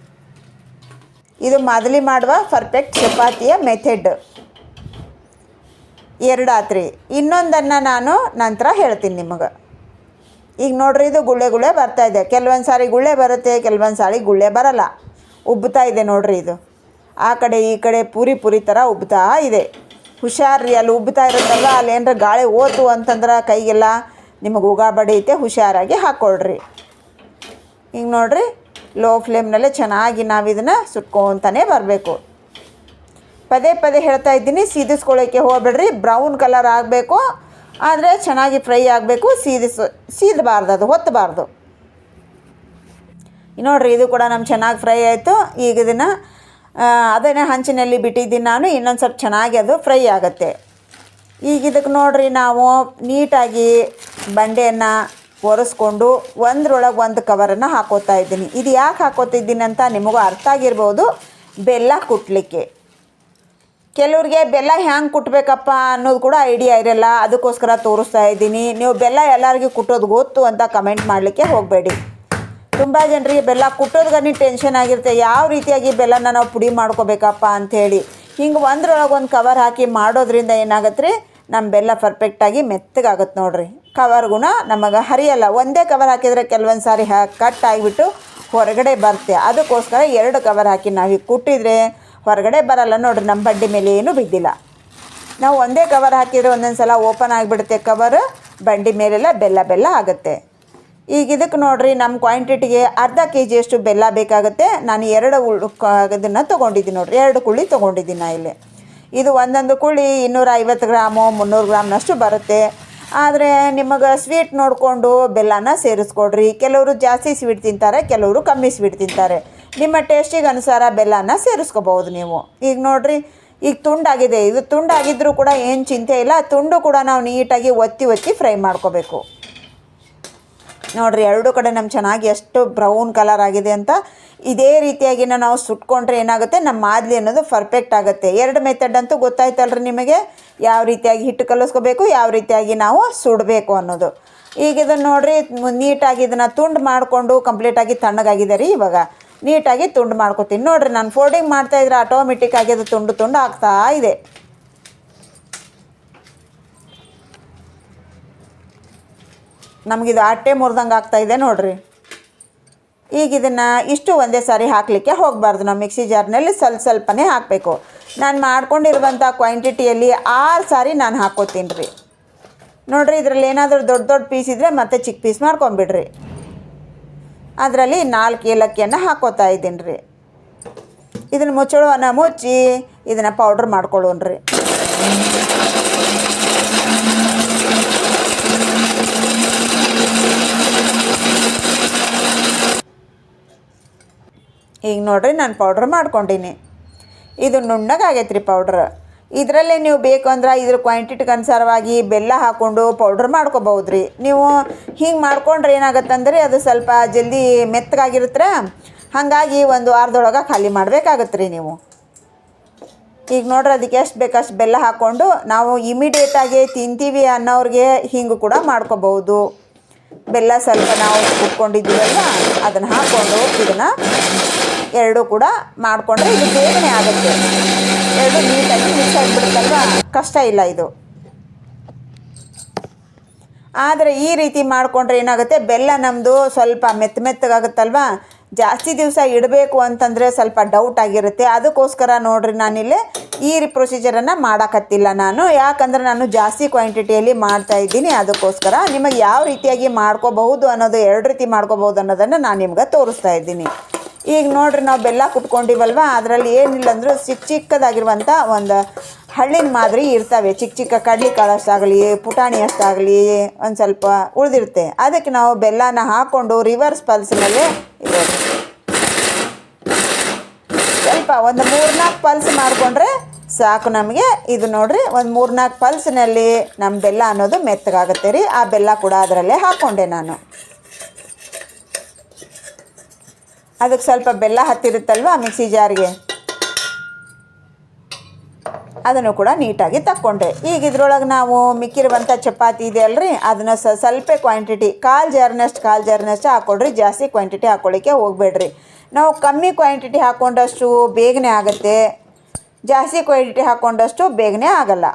ಇದು ಮಾದಲಿ ಮಾಡುವ ಪರ್ಫೆಕ್ಟ್ ಚಪಾತಿಯ ಮೆಥಡ್ ಎರಡು ಆತ್ರಿ ಇನ್ನೊಂದನ್ನು ನಾನು ನಂತರ ಹೇಳ್ತೀನಿ ನಿಮಗೆ. ಈಗ ನೋಡ್ರಿ, ಇದು ಗುಳ್ಳೆ ಗುಳ್ಳೆ ಬರ್ತಾ ಇದೆ. ಕೆಲವೊಂದು ಸಾರಿ ಗುಳ್ಳೆ ಬರುತ್ತೆ, ಕೆಲವೊಂದು ಸಾರಿ ಗುಳ್ಳೆ ಬರಲ್ಲ. ಉಬ್ಬುತ್ತಾ ಇದೆ ನೋಡ್ರಿ ಇದು. ಆ ಕಡೆ ಈ ಕಡೆ ಪೂರಿ ಪೂರಿ ಥರ ಉಬ್ತಾ ಇದೆ. ಹುಷಾರ್ರಿ ಅಲ್ಲಿ ಉಬ್ತಾ ಇರೋದಲ್ಲ ಅಲ್ಲಿ ಏನಾರ ಗಾಳಿ ಓತು ಅಂತಂದ್ರೆ ಕೈಗೆಲ್ಲ ನಿಮಗೆ ಉಗಾ ಬಡಿಯುತ್ತೆ ಹುಷಾರಾಗಿ ಹಾಕ್ಕೊಳ್ರಿ ಹಿಂಗೆ ನೋಡಿರಿ ಲೋ ಫ್ಲೇಮ್ನಲ್ಲೇ ಚೆನ್ನಾಗಿ ನಾವು ಇದನ್ನು ಸುಟ್ಕೊತಾನೆ ಬರಬೇಕು. ಪದೇ ಪದೇ ಹೇಳ್ತಾ ಇದ್ದೀನಿ ಸೀದಿಸ್ಕೊಳ್ಳೋಕ್ಕೆ ಹೋಗ್ಬೇಡ್ರಿ ಬ್ರೌನ್ ಕಲರ್ ಆಗಬೇಕು, ಆದರೆ ಚೆನ್ನಾಗಿ ಫ್ರೈ ಆಗಬೇಕು, ಸೀದಿಸ್, ಸೀದಬಾರ್ದು ಅದು ಹೊತ್ತಬಾರ್ದು ನೋಡ್ರಿ, ಇದು ಕೂಡ ನಮ್ಮ ಚೆನ್ನಾಗಿ ಫ್ರೈ ಆಯಿತು, ಈಗ ಇದನ್ನು ಅದನ್ನೇ ಹಂಚಿನಲ್ಲಿ ಬಿಟ್ಟಿದ್ದೀನಿ ನಾನು. ಇನ್ನೊಂದು ಸ್ವಲ್ಪ ಚೆನ್ನಾಗಿ ಅದು ಫ್ರೈ ಆಗುತ್ತೆ. ಈಗ ಇದಕ್ಕೆ ನೋಡ್ರಿ ನಾವು ನೀಟಾಗಿ ಬಂಡೆಯನ್ನು ಒರೆಸ್ಕೊಂಡು ಒಂದ್ರೊಳಗೆ ಒಂದು ಕವರನ್ನು ಹಾಕೋತಾ ಇದ್ದೀನಿ. ಇದು ಯಾಕೆ ಹಾಕೋತಿದ್ದೀನಿ ಅಂತ ನಿಮಗೂ ಅರ್ಥ ಆಗಿರ್ಬೋದು. ಬೆಲ್ಲ ಕುಟ್ಟಲಿಕ್ಕೆ ಕೆಲವ್ರಿಗೆ ಬೆಲ್ಲ ಹ್ಯಾಂಗೆ ಕುಟ್ಟಬೇಕಪ್ಪ ಅನ್ನೋದು ಕೂಡ ಐಡಿಯಾ ಇರಲ್ಲ. ಅದಕ್ಕೋಸ್ಕರ ತೋರಿಸ್ತಾ ಇದ್ದೀನಿ. ನೀವು ಬೆಲ್ಲ ಎಲ್ಲರಿಗೂ ಕುಟ್ಟೋದು ಗೊತ್ತು ಅಂತ ಕಮೆಂಟ್ ಮಾಡಲಿಕ್ಕೆ ಹೋಗಬೇಡಿ. ತುಂಬ ಜನರಿಗೆ ಬೆಲ್ಲ ಕುಟ್ಟೋದ್ಗನಿ ಟೆನ್ಷನ್ ಆಗಿರುತ್ತೆ. ಯಾವ ರೀತಿಯಾಗಿ ಬೆಲ್ಲನ ನಾವು ಪುಡಿ ಮಾಡ್ಕೋಬೇಕಪ್ಪ ಅಂಥೇಳಿ ಹಿಂಗೆ ಒಂದ್ರೊಳಗೆ ಒಂದು ಕವರ್ ಹಾಕಿ ಮಾಡೋದ್ರಿಂದ ಏನಾಗುತ್ತೆ ರೀ ನಮ್ಮ ಬೆಲ್ಲ ಪರ್ಫೆಕ್ಟಾಗಿ ಮೆತ್ತಗಾಗುತ್ತೆ ನೋಡ್ರಿ. ಕವರ್ಗುಣ ನಮಗೆ ಹರಿಯಲ್ಲ. ಒಂದೇ ಕವರ್ ಹಾಕಿದರೆ ಕೆಲವೊಂದು ಸಾರಿ ಹಾ ಕಟ್ ಆಗಿಬಿಟ್ಟು ಹೊರಗಡೆ ಬರುತ್ತೆ ಅದಕ್ಕೋಸ್ಕರ ಎರಡು ಕವರ್ ಹಾಕಿ ನಾವು ಕುಟ್ಟಿದರೆ ಹೊರಗಡೆ ಬರಲ್ಲ ನೋಡ್ರಿ ನಮ್ಮ ಬಡ್ಡಿ ಮೇಲೆ ಏನೂ ಬಿದ್ದಿಲ್ಲ. ನಾವು ಒಂದೇ ಕವರ್ ಹಾಕಿದರೆ ಒಂದೊಂದು ಸಲ ಓಪನ್ ಆಗಿಬಿಡುತ್ತೆ ಕವರ್ ಬಂಡಿ ಮೇಲೆಲ್ಲ ಬೆಲ್ಲ ಬೆಲ್ಲ ಆಗುತ್ತೆ. ಈಗ ಇದಕ್ಕೆ ನೋಡ್ರಿ ನಮ್ಮ ಕ್ವಾಂಟಿಟಿಗೆ ಅರ್ಧ ಕೆ ಜಿಯಷ್ಟು ಬೆಲ್ಲ ಬೇಕಾಗುತ್ತೆ. ನಾನು ಎರಡು ಉಳ್ಳು ಇದನ್ನು ತೊಗೊಂಡಿದ್ದೀನಿ ನೋಡ್ರಿ. ಎರಡು ಕುಳ್ಳಿ ತೊಗೊಂಡಿದ್ದೀನಿ ನಾ ಇಲ್ಲಿ. ಇದು ಒಂದೊಂದು ಕುಳ್ಳಿ ಇನ್ನೂರ ಐವತ್ತು ಗ್ರಾಮು, ಮುನ್ನೂರು ಗ್ರಾಮ್ನಷ್ಟು ಬರುತ್ತೆ. ಆದರೆ ನಿಮಗೆ ಸ್ವೀಟ್ ನೋಡಿಕೊಂಡು ಬೆಲ್ಲನ ಸೇರಿಸ್ಕೊಡ್ರಿ. ಕೆಲವರು ಜಾಸ್ತಿ ಸ್ವೀಟ್ ತಿಂತಾರೆ, ಕೆಲವರು ಕಮ್ಮಿ ಸ್ವೀಟ್ ತಿಂತಾರೆ. ನಿಮ್ಮ ಟೇಸ್ಟಿಗೆ ಅನುಸಾರ ಬೆಲ್ಲನ ಸೇರಿಸ್ಕೋಬೋದು ನೀವು. ಈಗ ನೋಡ್ರಿ, ಈಗ ತುಂಡಾಗಿದೆ. ಇದು ತುಂಡಾಗಿದ್ದರೂ ಕೂಡ ಏನು ಚಿಂತೆ ಇಲ್ಲ. ತುಂಡು ಕೂಡ ನಾವು ನೀಟಾಗಿ ಒತ್ತಿ ಒತ್ತಿ ಫ್ರೈ ಮಾಡ್ಕೋಬೇಕು. ನೋಡ್ರಿ, ಎರಡು ಕಡೆ ನಮ್ಮ ಚೆನ್ನಾಗಿ ಎಷ್ಟು ಬ್ರೌನ್ ಕಲರ್ ಆಗಿದೆ ಅಂತ ಇದೇ ರೀತಿಯಾಗಿ ನಾವು ಸುಟ್ಕೊಂಡ್ರೆ ಏನಾಗುತ್ತೆ? ನಮ್ಮ ಮಾದಲಿ ಅನ್ನೋದು ಪರ್ಫೆಕ್ಟ್ ಆಗುತ್ತೆ. ಎರಡು ಮೆಥಡ್ ಅಂತೂ ಗೊತ್ತಾಯ್ತಲ್ರಿ ನಿಮಗೆ? ಯಾವ ರೀತಿಯಾಗಿ ಹಿಟ್ಟು ಕಲಿಸ್ಕೋಬೇಕು, ಯಾವ ರೀತಿಯಾಗಿ ನಾವು ಸುಡಬೇಕು ಅನ್ನೋದು. ಈಗ ಇದನ್ನು ನೋಡ್ರಿ, ನೀಟಾಗಿ ಇದನ್ನು ತುಂಡು ಮಾಡಿಕೊಂಡು ಕಂಪ್ಲೀಟಾಗಿ ತಣ್ಣಗಾಗಿದೆ ರೀ ಇವಾಗ. ನೀಟಾಗಿ ತುಂಡು ಮಾಡ್ಕೊತೀನಿ. ನೋಡಿರಿ, ನಾನು ಫೋಲ್ಡಿಂಗ್ ಮಾಡ್ತಾಯಿದ್ರೆ ಆಟೋಮೆಟಿಕ್ ಆಗಿ ಅದು ತುಂಡು ತುಂಡು ಆಗ್ತಾ ಇದೆ. ನಮಗಿದು ಆಟೆ ಮುರಿದಂಗೆ ಇದೆ ನೋಡ್ರಿ. ಈಗ ಇದನ್ನು ಇಷ್ಟು ಒಂದೇ ಸಾರಿ ಹಾಕಲಿಕ್ಕೆ ಹೋಗಬಾರ್ದು. ನಾವು ಮಿಕ್ಸಿ ಜಾರ್ನಲ್ಲಿ ಸ್ವಲ್ಪ ಸ್ವಲ್ಪನೇ ಹಾಕಬೇಕು. ನಾನು ಮಾಡ್ಕೊಂಡಿರುವಂಥ ಕ್ವಾಂಟಿಟಿಯಲ್ಲಿ ಆರು ಸಾರಿ ನಾನು ಹಾಕೋತೀನಿ ರೀ ನೋಡಿರಿ, ಇದರಲ್ಲಿ ಏನಾದರೂ ದೊಡ್ಡ ದೊಡ್ಡ ಪೀಸ್ ಇದ್ದರೆ ಮತ್ತೆ ಚಿಕ್ಕ ಪೀಸ್ ಮಾಡ್ಕೊಂಬಿಡ್ರಿ. ಅದರಲ್ಲಿ ನಾಲ್ಕು ಏಲಕ್ಕಿಯನ್ನು ಹಾಕೋತಾ ಇದ್ದೀನಿ ರೀ ಇದನ್ನು ಮುಚ್ಚಳವನ್ನು ಮುಚ್ಚಿ, ಇದನ್ನು ಪೌಡ್ರ್ ಮಾಡ್ಕೊಳ್ಳೋಣ್ರಿ. ಈಗ ನೋಡ್ರಿ ನಾನು ಪೌಡ್ರ್ ಮಾಡ್ಕೊಂಡಿನಿ. ಇದು ನುಣ್ಣಗಾಗೈತೆ ರೀ ಪೌಡ್ರ್ ಇದರಲ್ಲೇ ನೀವು ಬೇಕು ಅಂದ್ರೆ ಇದ್ರ ಕ್ವಾಂಟಿಟಿಗೆ ಅನುಸಾರವಾಗಿ ಬೆಲ್ಲ ಹಾಕ್ಕೊಂಡು ಪೌಡ್ರ್ ಮಾಡ್ಕೋಬಹುದು ರೀ ನೀವು ಹಿಂಗೆ ಮಾಡ್ಕೊಂಡ್ರೆ ಏನಾಗುತ್ತಂದ್ರೆ ಅದು ಸ್ವಲ್ಪ ಜಲ್ದಿ ಮೆತ್ತಗಾಗಿರುತ್ತೆ? ಹಾಗಾಗಿ ಒಂದು ವಾರದೊಳಗೆ ಖಾಲಿ ಮಾಡಬೇಕಾಗತ್ತೆ ರೀ ನೀವು. ಈಗ ನೋಡ್ರಿ ಅದಕ್ಕೆ ಎಷ್ಟು ಬೇಕಷ್ಟು ಬೆಲ್ಲ ಹಾಕ್ಕೊಂಡು ನಾವು ಇಮಿಡಿಯೇಟಾಗಿ ತಿಂತೀವಿ ಅನ್ನೋರಿಗೆ ಹಿಂಗೆ ಕೂಡ ಮಾಡ್ಕೋಬಹುದು. ಬೆಲ್ಲ ಸ್ವಲ್ಪ ನಾವು ಕುಟ್ಕೊಂಡಿದ್ದೀವಲ್ಲ ಅದನ್ನು ಹಾಕ್ಕೊಂಡು ಇದನ್ನು ಎರಡು ಕೂಡ ಮಾಡಿಕೊಂಡ್ರೆ ಇದು ಬೇಗನೆ ಆಗುತ್ತೆ. ಎರಡು ನೀಟಾಗಿ ಮಿಕ್ಸ್ ಆಗಿಬಿಡುತ್ತಲ್ವ? ಕಷ್ಟ ಇಲ್ಲ ಇದು. ಆದರೆ ಈ ರೀತಿ ಮಾಡಿಕೊಂಡ್ರೆ ಏನಾಗುತ್ತೆ? ಬೆಲ್ಲ ನಮ್ಮದು ಸ್ವಲ್ಪ ಮೆತ್ತ ಮೆತ್ತಗಾಗುತ್ತಲ್ವ? ಜಾಸ್ತಿ ದಿವಸ ಇಡಬೇಕು ಅಂತಂದರೆ ಸ್ವಲ್ಪ ಡೌಟ್ ಆಗಿರುತ್ತೆ. ಅದಕ್ಕೋಸ್ಕರ ನೋಡ್ರಿ ನಾನಿಲ್ಲಿ ಈ ಪ್ರೊಸೀಜರನ್ನು ಮಾಡೋಕತ್ತಿಲ್ಲ ನಾನು. ಯಾಕಂದರೆ ನಾನು ಜಾಸ್ತಿ ಕ್ವಾಂಟಿಟಿಯಲ್ಲಿ ಮಾಡ್ತಾ ಇದ್ದೀನಿ. ಅದಕ್ಕೋಸ್ಕರ ನಿಮಗೆ ಯಾವ ರೀತಿಯಾಗಿ ಮಾಡ್ಕೋಬಹುದು ಅನ್ನೋದು, ಎರಡು ರೀತಿ ಮಾಡ್ಕೋಬಹುದು ಅನ್ನೋದನ್ನು ನಾನು ನಿಮ್ಗೆ ತೋರಿಸ್ತಾ ಇದ್ದೀನಿ. ಈಗ ನೋಡ್ರಿ ನಾವು ಬೆಲ್ಲ ಕುಟ್ಕೊಂಡಿವಲ್ವ? ಅದರಲ್ಲಿ ಏನಿಲ್ಲ ಅಂದರೂ ಚಿಕ್ಕ ಚಿಕ್ಕದಾಗಿರುವಂಥ ಒಂದು ಹಳ್ಳಿನ ಮಾದರಿ ಇರ್ತವೆ. ಚಿಕ್ಕ ಚಿಕ್ಕ ಕಡ್ಲಿಕಾಳು ಅಷ್ಟಾಗಲಿ ಪುಟಾಣಿ ಅಷ್ಟಾಗಲಿ, ಒಂದು ಸ್ವಲ್ಪ ಉಳಿದಿರುತ್ತೆ. ಅದಕ್ಕೆ ನಾವು ಬೆಲ್ಲನ ಹಾಕ್ಕೊಂಡು ರಿವರ್ಸ್ ಪಲ್ಸ್ನಲ್ಲೇ ಇರೋದು ಸ್ವಲ್ಪ ಒಂದು ಮೂರ್ನಾಲ್ಕು ಪಲ್ಸ್ ಮಾಡಿಕೊಂಡ್ರೆ ಸಾಕು ನಮಗೆ. ಇದು ನೋಡ್ರಿ, ಒಂದು ಮೂರ್ನಾಲ್ಕು ಪಲ್ಸ್ನಲ್ಲಿ ನಮ್ಮ ಬೆಲ್ಲ ಅನ್ನೋದು ಮೆತ್ತಗಾಗುತ್ತೆ ರೀ. ಆ ಬೆಲ್ಲ ಕೂಡ ಅದರಲ್ಲೇ ಹಾಕ್ಕೊಂಡೆ ನಾನು. ಅದಕ್ಕೆ ಸ್ವಲ್ಪ ಬೆಲ್ಲ ಹತ್ತಿರುತ್ತಲ್ವ ಮಿಕ್ಸಿ ಜಾರಿಗೆ? ಅದನ್ನು ಕೂಡ ನೀಟಾಗಿ ತಕ್ಕೊಂಡೆ. ಈಗ ಇದ್ರೊಳಗೆ ನಾವು ಮಿಕ್ಕಿರುವಂಥ ಚಪಾತಿ ಇದೆ ಅಲ್ರಿ? ಅದನ್ನು ಸ್ವಲ್ಪ ಕ್ವಾಂಟಿಟಿ ಕಾಲು ಜಾರ್ನಷ್ಟು ಕಾಲು ಜಾರ್ನಷ್ಟು ಹಾಕ್ಕೊಡ್ರಿ ಜಾಸ್ತಿ ಕ್ವಾಂಟಿಟಿ ಹಾಕ್ಕೊಳ್ಳಿಕ್ಕೆ ಹೋಗಬೇಡ್ರಿ. ನಾವು ಕಮ್ಮಿ ಕ್ವಾಂಟಿಟಿ ಹಾಕ್ಕೊಂಡಷ್ಟು ಬೇಗನೆ ಆಗುತ್ತೆ. ಜಾಸ್ತಿ ಕ್ವಾಂಟಿಟಿ ಹಾಕ್ಕೊಂಡಷ್ಟು ಬೇಗನೆ ಆಗಲ್ಲ.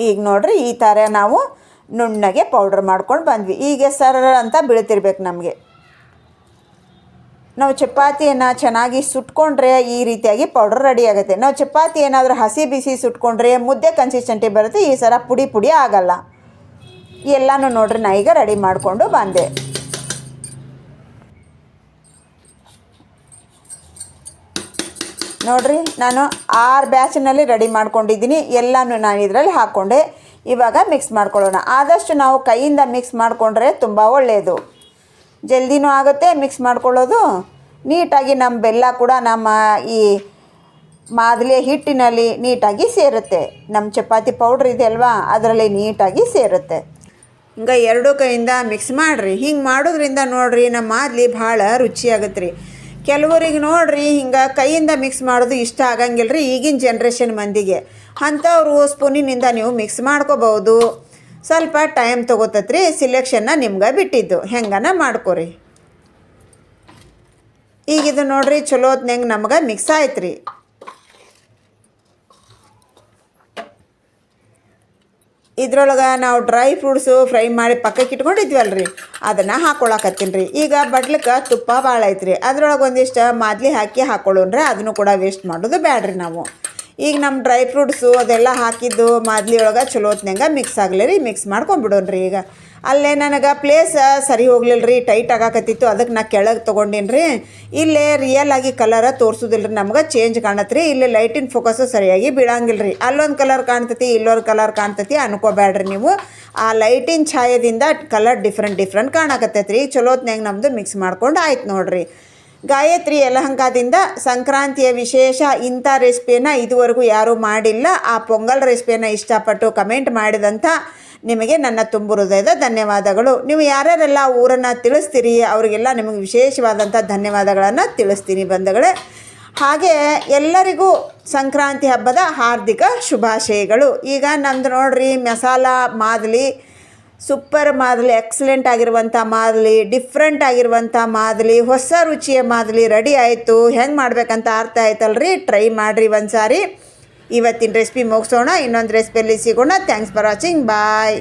ಈಗ ನೋಡ್ರಿ ಈ ಥರ ನಾವು ನುಣ್ಣಗೆ ಪೌಡ್ರ್ ಮಾಡ್ಕೊಂಡು ಬಂದ್ವಿ. ಈಗ ಸರ ಅಂತ ಬೀಳ್ತಿರ್ಬೇಕು ನಮಗೆ. ನಾವು ಚಪಾತಿಯನ್ನು ಚೆನ್ನಾಗಿ ಸುಟ್ಕೊಂಡ್ರೆ ಈ ರೀತಿಯಾಗಿ ಪೌಡ್ರ್ ರೆಡಿ ಆಗುತ್ತೆ. ನಾವು ಚಪಾತಿ ಏನಾದರೂ ಹಸಿ ಬಿಸಿ ಸುಟ್ಕೊಂಡ್ರೆ ಮುದ್ದೆ ಕನ್ಸಿಸ್ಟೆಂಟಿ ಬರುತ್ತೆ, ಈ ಸರ ಪುಡಿ ಪುಡಿ ಆಗಲ್ಲ. ಎಲ್ಲನೂ ನೋಡ್ರಿ ನಾ ಈಗ ರೆಡಿ ಮಾಡಿಕೊಂಡು ಬಂದೆ. ನೋಡ್ರಿ, ನಾನು ಆರು ಬ್ಯಾಚಿನಲ್ಲಿ ರೆಡಿ ಮಾಡ್ಕೊಂಡಿದ್ದೀನಿ. ಎಲ್ಲನೂ ನಾನು ಇದರಲ್ಲಿ ಹಾಕ್ಕೊಂಡೆ ಇವಾಗ ಮಿಕ್ಸ್ ಮಾಡ್ಕೊಳ್ಳೋಣ. ಆದಷ್ಟು ನಾವು ಕೈಯಿಂದ ಮಿಕ್ಸ್ ಮಾಡಿಕೊಂಡ್ರೆ ತುಂಬ ಒಳ್ಳೆಯದು ಜಲ್ದಿನೂ ಆಗುತ್ತೆ ಮಿಕ್ಸ್ ಮಾಡ್ಕೊಳ್ಳೋದು. ನೀಟಾಗಿ ನಮ್ಮ ಬೆಲ್ಲ ಕೂಡ ನಮ್ಮ ಈ ಮಾದಲಿಯ ಹಿಟ್ಟಿನಲ್ಲಿ ನೀಟಾಗಿ ಸೇರುತ್ತೆ. ನಮ್ಮ ಚಪಾತಿ ಪೌಡ್ರ್ ಇದೆ ಅಲ್ವಾ, ಅದರಲ್ಲಿ ನೀಟಾಗಿ ಸೇರುತ್ತೆ. ಹಿಂಗೆ ಎರಡು ಕೈಯಿಂದ ಮಿಕ್ಸ್ ಮಾಡಿರಿ. ಹಿಂಗೆ ಮಾಡೋದ್ರಿಂದ ನೋಡಿರಿ, ನಮ್ಮ ಮಾದಲಿ ಭಾಳ ರುಚಿಯಾಗತ್ತೆ ರೀ ಕೆಲವರಿಗೆ ನೋಡ್ರಿ, ಹಿಂಗೆ ಕೈಯಿಂದ ಮಿಕ್ಸ್ ಮಾಡೋದು ಇಷ್ಟ ಆಗಂಗಿಲ್ಲ ರೀ ಈಗಿನ ಜನ್ರೇಷನ್ ಮಂದಿಗೆ. ಅಂಥವ್ರು ಸ್ಪೂನಿನಿಂದ ನೀವು ಮಿಕ್ಸ್ ಮಾಡ್ಕೋಬೋದು ಸ್ವಲ್ಪ ಟೈಮ್ ತೊಗೋತತ್ರಿ ಸಿಲೆಕ್ಷನ್ನ ನಿಮ್ಗೆ ಬಿಟ್ಟಿದ್ದು. ಹೆಂಗನ ಮಾಡ್ಕೊರಿ. ಈಗ ಇದು ನೋಡ್ರಿ ಚಲೋ ಹೊತ್ನಂಗೆ ನಮ್ಗೆ ಮಿಕ್ಸ್ ಆಯ್ತು ರೀ ಇದ್ರೊಳಗೆ ನಾವು ಡ್ರೈ ಫ್ರೂಟ್ಸು ಫ್ರೈ ಮಾಡಿ ಪಕ್ಕಕ್ಕೆ ಇಟ್ಕೊಂಡಿದ್ವಲ್ರಿ. ಅದನ್ನು ಹಾಕ್ಕೊಳಕತ್ತೀನಿ ರೀ ಈಗ ಬಡ್ಲಕ್ಕೆ ತುಪ್ಪ ಭಾಳ ಐತ್ರಿ. ಅದ್ರೊಳಗೆ ಒಂದಿಷ್ಟು ಮಾದಲಿ ಹಾಕಿ ಹಾಕೊಳ್ಳೋಣ್ರೆ. ಅದನ್ನು ಕೂಡ ವೇಸ್ಟ್ ಮಾಡೋದು ಬ್ಯಾಡ್ರಿ ನಾವು. ಈಗ ನಮ್ಮ ಡ್ರೈ ಫ್ರೂಟ್ಸು ಅದೆಲ್ಲ ಹಾಕಿದ್ದು ಮಾದಲಿ ಒಳಗೆ ಚಲೋ ಹೊತ್ನಂಗೆ ಮಿಕ್ಸ್ ಆಗಲಿ ರೀ ಮಿಕ್ಸ್ ಮಾಡ್ಕೊಂಬಿಡೋಣ್ರಿ ಈಗ. ಅಲ್ಲೇ ನನಗೆ ಪ್ಲೇಸ್ ಸರಿ ಹೋಗ್ಲಿಲ್ಲ ರೀ ಟೈಟ್ ಆಗಾಕತ್ತಿತ್ತು, ಅದಕ್ಕೆ ನಾ ಕೆಳಗೆ ತೊಗೊಂಡೀನಿ ರೀ ಇಲ್ಲೇ ರಿಯಲ್ ಆಗಿ ಕಲರ ತೋರಿಸೋದಿಲ್ಲ ರೀ ನಮ್ಗೆ ಚೇಂಜ್ ಕಾಣತ್ತೆ ರೀ ಇಲ್ಲಿ ಲೈಟಿನ ಫೋಕಸ್ಸು ಸರಿಯಾಗಿ ಬೀಳಂಗಿಲ್ಲ ರೀ ಅಲ್ಲೊಂದು ಕಲರ್ ಕಾಣ್ತತಿ, ಇಲ್ಲೊಂದು ಕಲರ್ ಕಾಣ್ತತಿ ಅನ್ಕೋಬೇಡ್ರಿ ನೀವು. ಆ ಲೈಟಿನ ಛಾಯದಿಂದ ಕಲರ್ ಡಿಫ್ರೆಂಟ್ ಡಿಫ್ರೆಂಟ್ ಕಾಣಕತ್ತೈತೆ ರೀ ಚಲೋತ್ನಾಗ ನಮ್ಮದು ಮಿಕ್ಸ್ ಮಾಡ್ಕೊಂಡು ಆಯ್ತು ನೋಡಿರಿ. ಗಾಯತ್ರಿ ಯಲಹಂಕದಿಂದ ಸಂಕ್ರಾಂತಿಯ ವಿಶೇಷ ಇಂಥ ರೆಸಿಪಿಯನ್ನು ಇದುವರೆಗೂ ಯಾರೂ ಮಾಡಿಲ್ಲ. ಆ ಪೊಂಗಲ್ ರೆಸಿಪಿಯನ್ನು ಇಷ್ಟಪಟ್ಟು ಕಮೆಂಟ್ ಮಾಡಿದಂಥ ನಿಮಗೆ ನನ್ನ ತುಂಬು ಹೃದಯದ ಧನ್ಯವಾದಗಳು. ನೀವು ಯಾರ್ಯಾರೆಲ್ಲ ಊರನ್ನು ತಿಳಿಸ್ತೀರಿ, ಅವರಿಗೆಲ್ಲ ನಿಮಗೆ ವಿಶೇಷವಾದಂಥ ಧನ್ಯವಾದಗಳನ್ನು ತಿಳಿಸ್ತೀನಿ ಬಂಧುಗಳೇ. ಹಾಗೆ ಎಲ್ಲರಿಗೂ ಸಂಕ್ರಾಂತಿ ಹಬ್ಬದ ಹಾರ್ದಿಕ ಶುಭಾಶಯಗಳು. ಈಗ ನಂದು ನೋಡ್ರಿ, ಮಸಾಲ ಮಾದಲಿ, ಸೂಪರ್ ಮಾದಲಿ, ಎಕ್ಸಲೆಂಟ್ ಆಗಿರುವಂಥ ಮಾದಲಿ, ಡಿಫ್ರೆಂಟ್ ಆಗಿರುವಂಥ ಮಾದಲಿ, ಹೊಸ ರುಚಿಯ ಮಾದಲಿ ರೆಡಿ ಆಯಿತು. ಹೆಂಗೆ ಮಾಡಬೇಕಂತ ಅರ್ಥ ಆಯ್ತಲ್ರಿ? ಟ್ರೈ ಮಾಡಿರಿ ಒಂದು ಸಾರಿ ಇವತ್ತಿನ ರೆಸಿಪಿ ಮುಗಿಸೋಣ ಇನ್ನೊಂದು ರೆಸಿಪಿಯಲ್ಲಿ ಸಿಗೋಣ. Thanks for watching bye